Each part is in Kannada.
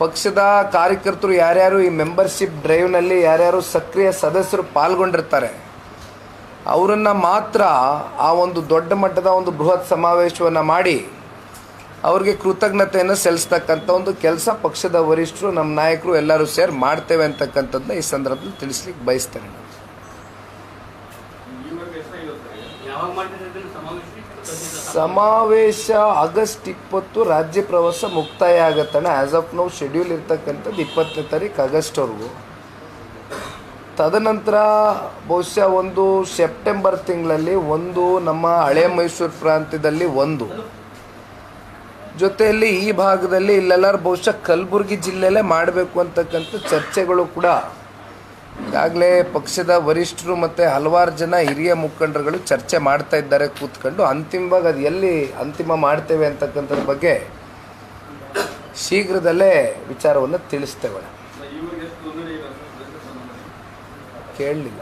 ಪಕ್ಷದ ಕಾರ್ಯಕರ್ತರು ಯಾರ್ಯಾರು, ಈ ಮೆಂಬರ್ಶಿಪ್ ಡ್ರೈವ್ನಲ್ಲಿ ಯಾರ್ಯಾರು ಸಕ್ರಿಯ ಸದಸ್ಯರು ಪಾಲ್ಗೊಂಡಿರ್ತಾರೆ, ಅವರನ್ನು ಮಾತ್ರ ಆ ಒಂದು ದೊಡ್ಡ ಮಟ್ಟದ ಒಂದು ಬೃಹತ್ ಸಮಾವೇಶವನ್ನು ಮಾಡಿ ಅವ್ರಿಗೆ ಕೃತಜ್ಞತೆಯನ್ನು ಸಲ್ಲಿಸ್ತಕ್ಕಂಥ ಒಂದು ಕೆಲಸ ಪಕ್ಷದ ವರಿಷ್ಠರು, ನಮ್ಮ ನಾಯಕರು ಎಲ್ಲರೂ ಸೇರಿ ಮಾಡ್ತೇವೆ ಅಂತಕ್ಕಂಥದ್ದನ್ನ ಈ ಸಂದರ್ಭದಲ್ಲಿ ತಿಳಿಸ್ಲಿಕ್ಕೆ ಬಯಸ್ತೇನೆ ಸಮಾವೇಶ ಆಗಸ್ಟ್ ಇಪ್ಪತ್ತು ರಾಜ್ಯ ಪ್ರವಾಸ ಮುಕ್ತಾಯ ಆಗತ್ತಣ್ಣ. ಆ್ಯಸ್ ಆಫ್ ನೌ ಶೆಡ್ಯೂಲ್ ಇರ್ತಕ್ಕಂಥದ್ದು ಇಪ್ಪತ್ತನೇ ತಾರೀಕು ಆಗಸ್ಟ್ವರೆಗೂ. ತದನಂತರ ಬಹುಶಃ ಒಂದು ಸೆಪ್ಟೆಂಬರ್ ತಿಂಗಳಲ್ಲಿ ಒಂದು ನಮ್ಮ ಹಳೆ ಮೈಸೂರು ಪ್ರಾಂತ್ಯದಲ್ಲಿ ಒಂದು. ಜೊತೆಯಲ್ಲಿ ಈ ಭಾಗದಲ್ಲಿ ಇಲ್ಲೆಲ್ಲರೂ ಬಹುಶಃ ಕಲಬುರಗಿ ಜಿಲ್ಲೆಯಲ್ಲೇ ಮಾಡಬೇಕು ಅಂತಕ್ಕಂಥ ಚರ್ಚೆಗಳು ಕೂಡ ಈಗಾಗಲೇ ಪಕ್ಷದ ವರಿಷ್ಠರು ಮತ್ತು ಹಲವಾರು ಜನ ಹಿರಿಯ ಮುಖಂಡರುಗಳು ಚರ್ಚೆ ಮಾಡ್ತಾ ಇದ್ದಾರೆ ಕೂತ್ಕೊಂಡು ಅಂತಿಮವಾಗಿ ಅದು ಎಲ್ಲಿ ಅಂತಿಮ ಮಾಡ್ತೇವೆ ಅಂತಕ್ಕಂಥದ್ರ ಬಗ್ಗೆ ಶೀಘ್ರದಲ್ಲೇ ವಿಚಾರವನ್ನು ತಿಳಿಸ್ತೇವೆ ಕೇಳಲಿಲ್ಲ.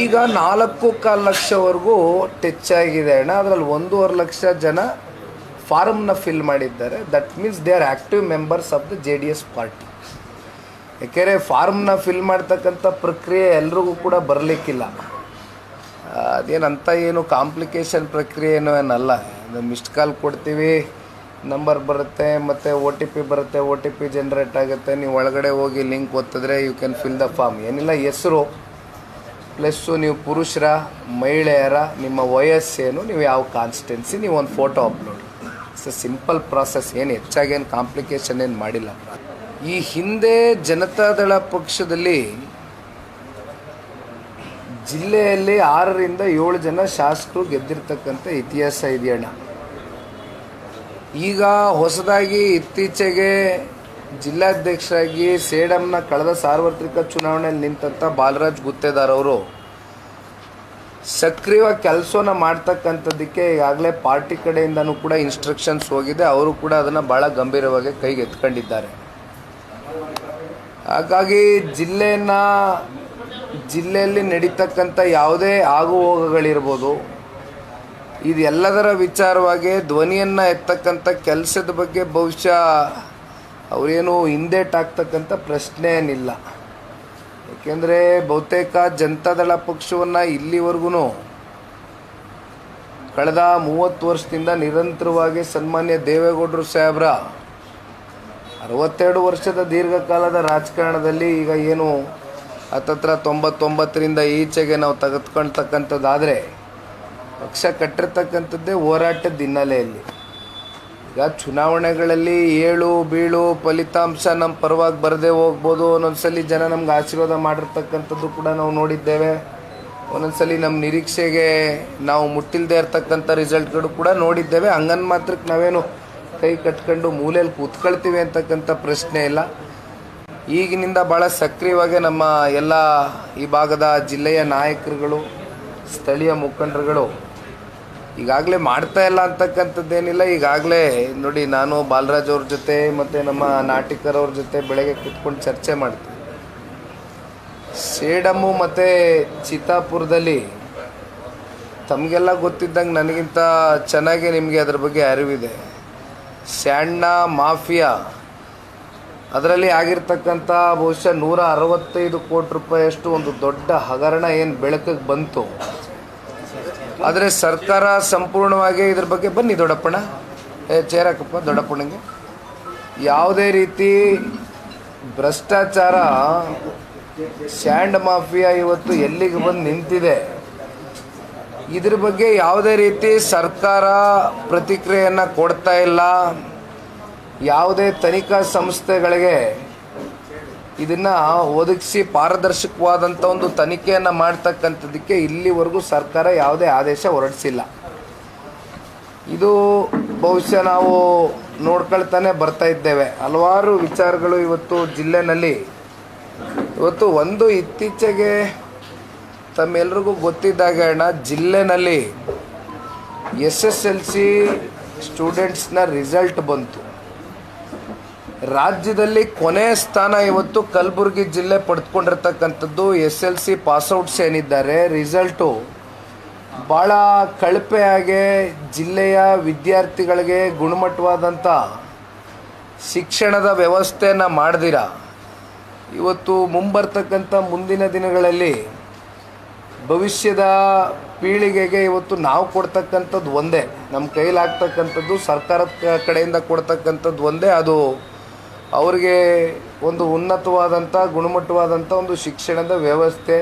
ಈಗ ನಾಲ್ಕು ಕಾಲು ಲಕ್ಷವರೆಗೂ ಟಚ್ ಆಗಿದೆ ಅಣ್ಣ. ಅದರಲ್ಲಿ ಒಂದೂವರೆ ಲಕ್ಷ ಜನ ಫಾರಮ್ನ ಫಿಲ್ ಮಾಡಿದ್ದಾರೆ. That means they are active members of the J D S party ಯಾಕೆಂದರೆ ಫಾರ್ಮ್ನ ಫಿಲ್ ಮಾಡ್ತಕ್ಕಂಥ ಪ್ರಕ್ರಿಯೆ ಎಲ್ರಿಗೂ ಕೂಡ ಬರಲಿಕ್ಕಿಲ್ಲ. ಅದೇನಂತ ಏನು ಕಾಂಪ್ಲಿಕೇಶನ್ ಪ್ರಕ್ರಿಯೆ ಏನೋ ಏನಲ್ಲ. ಮಿಸ್ಡ್ ಕಾಲ್ ಕೊಡ್ತೀವಿ ನಂಬರ್ ಬರುತ್ತೆ, ಮತ್ತು ಒ ಟಿ ಪಿ ಬರುತ್ತೆ ಒ ಟಿ ಪಿ ಜನ್ರೇಟ್ ಆಗುತ್ತೆ. ನೀವು ಒಳಗಡೆ ಹೋಗಿ ಲಿಂಕ್ ಒತ್ತಿದ್ರೆ you can fill the form ಏನಿಲ್ಲ, ಹೆಸರು ಪ್ಲಸ್ಸು ನೀವು ಪುರುಷರ, ಮಹಿಳೆಯರ, ನಿಮ್ಮ ವಯಸ್ಸೇನು, ನೀವು ಯಾವ ಕಾನ್ಸ್ಟೆನ್ಸಿ ನೀವು ಒಂದು photo upload it's simple process ಏನು ಹೆಚ್ಚಾಗೇನು ಕಾಂಪ್ಲಿಕೇಶನ್ ಏನು ಮಾಡಿಲ್ಲ. ಈ ಹಿಂದೆ ಜನತಾದಳ ಪಕ್ಷದಲ್ಲಿ ಜಿಲ್ಲೆಯಲ್ಲಿ ಆರರಿಂದ ಏಳು ಜನ ಶಾಸಕರು ಗೆದ್ದಿರ್ತಕ್ಕಂಥ ಇತಿಹಾಸ ಇದೆಯಣ್ಣ ಈಗ ಹೊಸದಾಗಿ ಇತ್ತೀಚೆಗೆ ಜಿಲ್ಲಾಧ್ಯಕ್ಷರಾಗಿ ಸೇಡಂನ ಕಳೆದ ಸಾರ್ವತ್ರಿಕ ಚುನಾವಣೆಯಲ್ಲಿ ನಿಂತಂಥ ಬಾಲರಾಜ್ ಗುತ್ತೇದಾರ್ ಅವರು ಸಕ್ರಿಯವಾಗಿ ಕೆಲಸವನ್ನು ಮಾಡ್ತಕ್ಕಂಥದ್ದಕ್ಕೆ ಈಗಾಗಲೇ ಪಾರ್ಟಿ ಕಡೆಯಿಂದನೂ ಕೂಡ ಇನ್ಸ್ಟ್ರಕ್ಷನ್ಸ್ ಹೋಗಿದೆ. ಅವರು ಕೂಡ ಅದನ್ನು ಭಾಳ ಗಂಭೀರವಾಗಿ ಕೈಗೆ ಎತ್ಕೊಂಡಿದ್ದಾರೆ ಹಾಗಾಗಿ ಜಿಲ್ಲೆಯನ್ನು, ಜಿಲ್ಲೆಯಲ್ಲಿ ನಡೀತಕ್ಕಂಥ ಯಾವುದೇ ಆಗುಹೋಗುಗಳಿರ್ಬೋದು, ಇದೆಲ್ಲದರ ವಿಚಾರವಾಗಿ ಧ್ವನಿಯನ್ನು ಎತ್ತಕ್ಕಂಥ ಕೆಲಸದ ಬಗ್ಗೆ ಬಹುಶಃ ಅವರೇನು ಹಿಂದೇಟಾಗ್ತಕ್ಕಂಥ ಪ್ರಶ್ನೆ ಏನಿಲ್ಲ ಏಕೆಂದರೆ ಬಹುತೇಕ ಜನತಾದಳ ಪಕ್ಷವನ್ನು ಇಲ್ಲಿವರೆಗೂ ಕಳೆದ ಮೂವತ್ತು ವರ್ಷದಿಂದ ನಿರಂತರವಾಗಿ ಸನ್ಮಾನ್ಯ ದೇವೇಗೌಡರು ಸಾಹೇಬ್ರ ಅರವತ್ತೆರಡು ವರ್ಷದ ದೀರ್ಘಕಾಲದ ರಾಜಕಾರಣದಲ್ಲಿ ಈಗ ಏನು ಹತ್ತತ್ರ ತೊಂಬತ್ತೊಂಬತ್ತರಿಂದ ಈಚೆಗೆ ನಾವು ತೆಗೆದುಕೊಳ್ತಕ್ಕಂಥದ್ದಾದರೆ, ಪಕ್ಷ ಕಟ್ಟಿರ್ತಕ್ಕಂಥದ್ದೇ ಹೋರಾಟದ ಹಿನ್ನೆಲೆಯಲ್ಲಿ. ಈಗ ಚುನಾವಣೆಗಳಲ್ಲಿ ಏಳು ಬೀಳು ಫಲಿತಾಂಶ ನಮ್ಮ ಪರವಾಗಿ ಬರದೇ ಹೋಗ್ಬೋದು ಒಂದೊಂದ್ಸಲಿ ಜನ ನಮ್ಗೆ ಆಶೀರ್ವಾದ ಮಾಡಿರ್ತಕ್ಕಂಥದ್ದು ಕೂಡ ನಾವು ನೋಡಿದ್ದೇವೆ. ಒಂದೊಂದ್ಸಲಿ ನಮ್ಮ ನಿರೀಕ್ಷೆಗೆ ನಾವು ಮುಟ್ಟಿಲ್ಲದೆ ಇರ್ತಕ್ಕಂಥ ರಿಸಲ್ಟ್ಗಳು ಕೂಡ ನೋಡಿದ್ದೇವೆ. ಹಂಗನ್ ಮಾತ್ರಕ್ಕೆ ನಾವೇನು ಕೈ ಕಟ್ಕೊಂಡು ಮೂಲೆಯಲ್ಲಿ ಕೂತ್ಕೊಳ್ತೀವಿ ಅಂತಕ್ಕಂಥ ಪ್ರಶ್ನೆ ಇಲ್ಲ. ಈಗಿನಿಂದ ಭಾಳ ಸಕ್ರಿಯವಾಗಿ ನಮ್ಮ ಎಲ್ಲ ಈ ಭಾಗದ ಜಿಲ್ಲೆಯ ನಾಯಕರುಗಳು, ಸ್ಥಳೀಯ ಮುಖಂಡರುಗಳು ಈಗಾಗಲೇ ಮಾಡ್ತಾ ಇಲ್ಲ ಅಂತಕ್ಕಂಥದ್ದೇನಿಲ್ಲ. ಈಗಾಗಲೇ ನೋಡಿ, ನಾನು ಬಾಲರಾಜ್ ಅವ್ರ ಜೊತೆ ಮತ್ತು ನಮ್ಮ ನಾಟಿಕರವ್ರ ಜೊತೆ ಬೆಳಗ್ಗೆ ಕೂತ್ಕೊಂಡು ಚರ್ಚೆ ಮಾಡ್ತೀವಿ ಸೇಡಮ್ಮು ಮತ್ತು ಚಿತ್ತಾಪುರದಲ್ಲಿ ತಮಗೆಲ್ಲ ಗೊತ್ತಿದ್ದಂಗೆ ನನಗಿಂತ ಚೆನ್ನಾಗಿ ನಿಮಗೆ ಅದ್ರ ಬಗ್ಗೆ ಅರಿವಿದೆ. ಸ್ಯಾಂಡ್ನ ಮಾಫಿಯಾ. ಅದರಲ್ಲಿ ಆಗಿರ್ತಕ್ಕಂಥ ಬಹುಶಃ ನೂರ ಅರವತ್ತೈದು ಕೋಟಿ ರೂಪಾಯಿಯಷ್ಟು ಒಂದು ದೊಡ್ಡ ಹಗರಣ ಏನು ಬೆಳಕಿಗೆ ಬಂತು? ಆದರೆ ಸರ್ಕಾರ ಸಂಪೂರ್ಣವಾಗಿ ಇದ್ರ ಬಗ್ಗೆ ಬನ್ನಿ ದೊಡ್ಡಪ್ಪಣ ಏ, ಚೇರಕ್ಕಪ್ಪ, ದೊಡ್ಡಪ್ಪಣ್ಣಂಗೆ. ಯಾವುದೇ ರೀತಿ ಭ್ರಷ್ಟಾಚಾರ, ಸ್ಯಾಂಡ್ ಮಾಫಿಯಾ ಇವತ್ತು ಎಲ್ಲಿಗೆ ಬಂದು ನಿಂತಿದೆ? ಇದ್ರ ಬಗ್ಗೆ ಯಾವುದೇ ರೀತಿ ಸರ್ಕಾರ ಪ್ರತಿಕ್ರಿಯೆಯನ್ನು ಕೊಡ್ತಾ ಇಲ್ಲ. ಯಾವುದೇ ತನಿಖಾ ಸಂಸ್ಥೆಗಳಿಗೆ ಇದನ್ನು ಒದಗಿಸಿ ಪಾರದರ್ಶಕವಾದಂಥ ಒಂದು ತನಿಖೆಯನ್ನು ಮಾಡ್ತಕ್ಕಂಥದ್ದಕ್ಕೆ ಇಲ್ಲಿವರೆಗೂ ಸರ್ಕಾರ ಯಾವುದೇ ಆದೇಶ ಹೊರಡಿಸಿಲ್ಲ. ಇದು ಬಹುಶಃ ನಾವು ನೋಡ್ಕೊಳ್ತಾನೆ ಬರ್ತಾ ಇದ್ದೇವೆ. ಹಲವಾರು ವಿಚಾರಗಳು ಇವತ್ತು ಜಿಲ್ಲೆನಲ್ಲಿ. ಇವತ್ತು ಒಂದು ಇತ್ತೀಚೆಗೆ ತಮ್ಮೆಲ್ರಿಗೂ ಅಣ್ಣ, ಜಿಲ್ಲೆನಲ್ಲಿ ಎಸ್ ಎಸ್ ಎಲ್ ಸಿ ಸ್ಟೂಡೆಂಟ್ಸ್ನ ರಿಸಲ್ಟ್ ಬಂತು. ರಾಜ್ಯದಲ್ಲಿ ಕೊನೆ ಸ್ಥಾನ ಇವತ್ತು ಕಲಬುರಗಿ ಜಿಲ್ಲೆ ಪಡೆದುಕೊಂಡಿರ್ತಕ್ಕಂಥದ್ದು ಎಸ್ ಎಲ್ ಸಿ ಪಾಸ್ಔಟ್ಸ್ ಏನಿದ್ದಾರೆ. ರಿಸಲ್ಟು ಭಾಳ ಕಳಪೆಯಾಗಿ ಜಿಲ್ಲೆಯ ವಿದ್ಯಾರ್ಥಿಗಳಿಗೆ ಗುಣಮಟ್ಟವಾದಂಥ ಶಿಕ್ಷಣದ ವ್ಯವಸ್ಥೆಯನ್ನು ಮಾಡ್ದಿರ. ಇವತ್ತು ಮುಂಬರ್ತಕ್ಕಂಥ ಮುಂದಿನ ದಿನಗಳಲ್ಲಿ ಭವಿಷ್ಯದ ಪೀಳಿಗೆಗೆ ಇವತ್ತು ನಾವು ಕೊಡ್ತಕ್ಕಂಥದ್ದು ಒಂದೇ, ನಮ್ಮ ಕೈಲಾಗ್ತಕ್ಕಂಥದ್ದು ಸರ್ಕಾರದ ಕಡೆಯಿಂದ ಕೊಡ್ತಕ್ಕಂಥದ್ದು ಒಂದೇ, ಅದು ಅವರಿಗೆ ಒಂದು ಉನ್ನತವಾದಂಥ, ಗುಣಮಟ್ಟವಾದಂಥ ಒಂದು ಶಿಕ್ಷಣದ ವ್ಯವಸ್ಥೆ.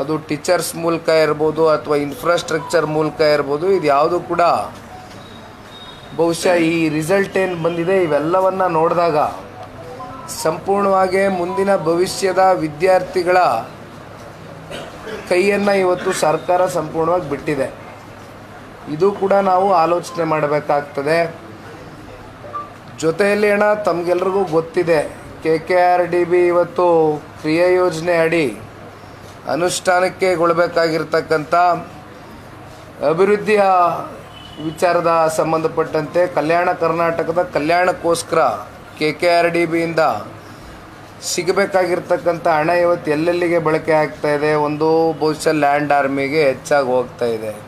ಅದು ಟೀಚರ್ಸ್ ಮೂಲಕ ಇರ್ಬೋದು ಅಥವಾ ಇನ್ಫ್ರಾಸ್ಟ್ರಕ್ಚರ್ ಮೂಲಕ ಇರ್ಬೋದು, ಇದು ಯಾವುದು ಕೂಡ ಬಹುಶಃ ಈ ರಿಸಲ್ಟ್ ಏನು ಬಂದಿದೆ ಇವೆಲ್ಲವನ್ನು ನೋಡಿದಾಗ, ಸಂಪೂರ್ಣವಾಗಿ ಮುಂದಿನ ಭವಿಷ್ಯದ ವಿದ್ಯಾರ್ಥಿಗಳ ಕೈಯನ್ನು ಇವತ್ತು ಸರ್ಕಾರ ಸಂಪೂರ್ಣವಾಗಿ ಬಿಟ್ಟಿದೆ. ಇದು ಕೂಡ ನಾವು ಆಲೋಚನೆ ಮಾಡಬೇಕಾಗ್ತದೆ. ಜೊತೆಯಲ್ಲಿ ಅಣ್ಣ, ತಮಗೆಲ್ರಿಗೂ ಗೊತ್ತಿದೆ K K R D B ಇವತ್ತು ಕ್ರಿಯಾ ಯೋಜನೆ ಅಡಿ ಅನುಷ್ಠಾನಕ್ಕೆ ಗೊಳ್ಬೇಕಾಗಿರ್ತಕ್ಕಂಥ ಅಭಿವೃದ್ಧಿಯ ವಿಚಾರದ ಸಂಬಂಧಪಟ್ಟಂತೆ ಕಲ್ಯಾಣ ಕರ್ನಾಟಕದ ಕಲ್ಯಾಣಕ್ಕೋಸ್ಕರ ಕೆ ಕೆ ಆರ್ ಡಿ ಬಿಯಿಂದ ಸಿಗಬೇಕಾಗಿರ್ತಕ್ಕಂಥ ಹಣ ಇವತ್ತು ಎಲ್ಲೆಲ್ಲಿಗೆ ಬಳಕೆ ಆಗ್ತಾ ಇದೆ? ಒಂದು ಬಹುಶಃ ಲ್ಯಾಂಡ್ ಆರ್ಮಿಗೆ ಹೆಚ್ಚಾಗಿ ಹೋಗ್ತಾ ಇದೆ.